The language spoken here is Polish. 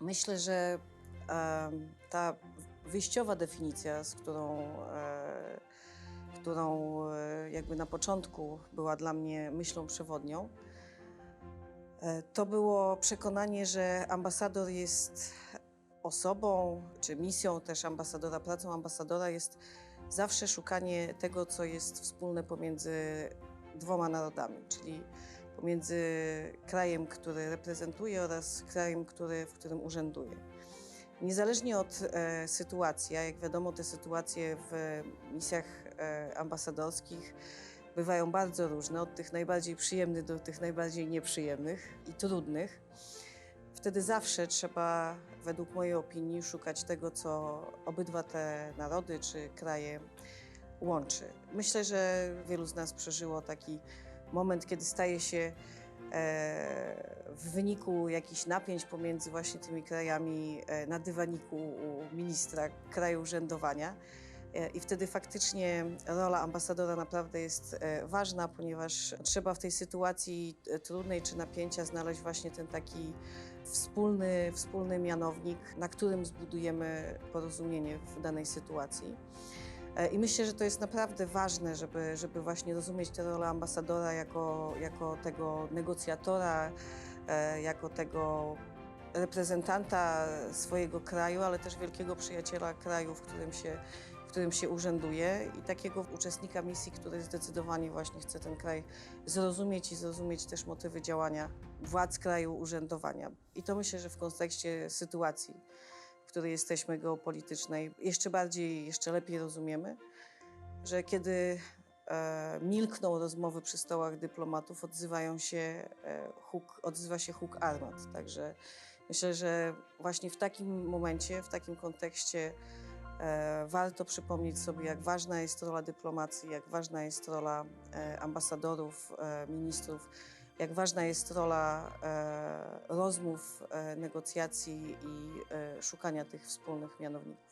Myślę, że ta wyjściowa definicja, z którą, e, którą e, jakby na początku była dla mnie myślą przewodnią, e, to było przekonanie, że ambasador jest osobą, czy misją też ambasadora, pracą ambasadora jest zawsze szukanie tego, co jest wspólne pomiędzy dwoma narodami, czyli pomiędzy krajem, który reprezentuje oraz krajem, który, w którym urzęduje. Niezależnie od e, sytuacji, a jak wiadomo, te sytuacje w misjach e, ambasadorskich bywają bardzo różne, od tych najbardziej przyjemnych do tych najbardziej nieprzyjemnych i trudnych. Wtedy zawsze trzeba, według mojej opinii, szukać tego, co obydwa te narody czy kraje łączy. Myślę, że wielu z nas przeżyło taki moment, kiedy staje się e, w wyniku jakichś napięć pomiędzy właśnie tymi krajami e, na dywaniku u ministra kraju urzędowania. E, I wtedy faktycznie rola ambasadora naprawdę jest ważna, ponieważ trzeba w tej sytuacji trudnej czy napięcia znaleźć właśnie ten taki wspólny, wspólny mianownik, na którym zbudujemy porozumienie w danej sytuacji. E, I myślę, że to jest naprawdę ważne, żeby, żeby właśnie rozumieć tę rolę ambasadora jako, jako tego negocjatora, e, jako tego reprezentanta swojego kraju, ale też wielkiego przyjaciela kraju, w którym się, w którym się urzęduje i takiego uczestnika misji, który zdecydowanie właśnie chce ten kraj zrozumieć i zrozumieć też motywy działania władz kraju urzędowania. I to myślę, że w kontekście sytuacji, której jesteśmy geopolitycznej, jeszcze bardziej, jeszcze lepiej rozumiemy, że kiedy e, milkną rozmowy przy stołach dyplomatów, odzywają się e, huk, odzywa się huk armat. Także myślę, że właśnie w takim momencie, w takim kontekście e, warto przypomnieć sobie, jak ważna jest rola dyplomacji, jak ważna jest rola ambasadorów, ministrów, jak ważna jest rola e, rozmów, e, negocjacji i e, szukania tych wspólnych mianowników.